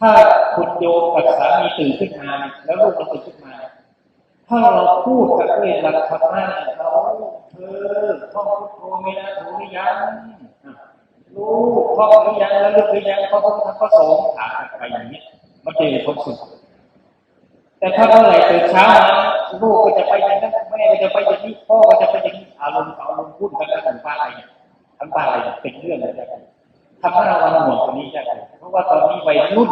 ถ้าคุณโยมกับสามีตื่นขึ้นมา แล้วลูกเราตื่นขึ้นมา ถ้าเราพูดกันด้วยหลักธรรมะเนี่ยเราเธอท่องพุทโธไม่นะถูกหรือยังลูกท่องหรือยังแล้วลูกหรือยังพระพุทธพระสงถามไปอย่างนี้ยมันจะมีความสุขแต่ถ้าเมื่อไหร่ตื่นเช้ามาลูกก็จะไปอย่างนั้นแม่ก็จะไปอย่างนี้พ่อก็จะไปอย่างนี้อารมณ์ต่อารมณ์พูดกันทั้งบ้านอะไรทั้งบ้านอะไรเป็นเรื่องอะไรกันทำให้เราวันห่วงตรงนี้ได้เพราะว่าตอนนี้วัยรุ่น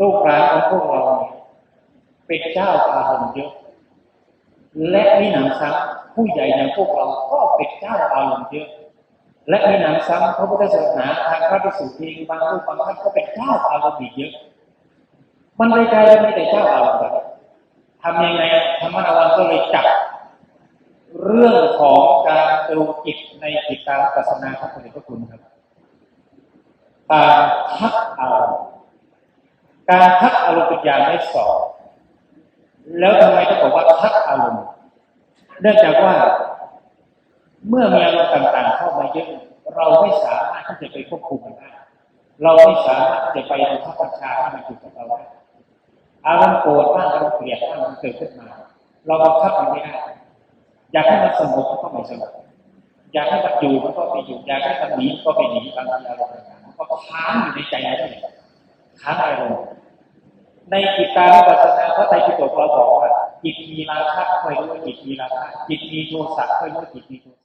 ลูกหลานของพวกเราเป็นเจ้าอารมณ์เยอะ และมีหนังซ้ำผู้ใหญ่อย่างพวกเราก็เป็นเจ้าอารมณ์เยอะ และมีหนังซ้ำพระพุทธศาสนาทางพระภิกษุเองบางรูปบางท่านก็เป็นเจ้าอารมณ์อีกเยอะ มันเลยกลายเป็นแต่เจ้าอารมณ์แบบทำยังไงธรรมนวันก็เลยจับเรื่องของการดูจิตในจิตตาปัสสนาครับคุณพระคุณครับการทัก การทักอารมณ์เป็นอย่างไม่สอบแล้วทำไมต้องบอกว่าทักอารมณ์เนื่องจากว่า เมื่อมีอารมณ์ต่างๆ เข้ามาเยอะเราไม่สามารถที่จะไปควบคุมมันได้เราไม่สามารถที่จะไปบังคับบัญชาให้มันอยู่กับเราได้อารมณ์โกรธบ้างอารมณ์เกลียดบ้างมันเกิดขึ้นมา เราบังคับมันไม่ได้อยากให้มันสงบก็ไม่สงบอยากให้มันอยู่มันก็ไม่อยู่อยากให้มันหนีก็ไม่หนีบางทีอารมณ์ต่างๆมันก็ค้างอยู่ในใจเรา ทั้งอารมณ์ในจิตตานุปัสสนาพระไตรปิฎกเราบอกว่าจิตมีราคะค่อยรู้ว่าจิตมีราคะจิตมีโทสะค่อยรู้ว่าจิตมีโทสะ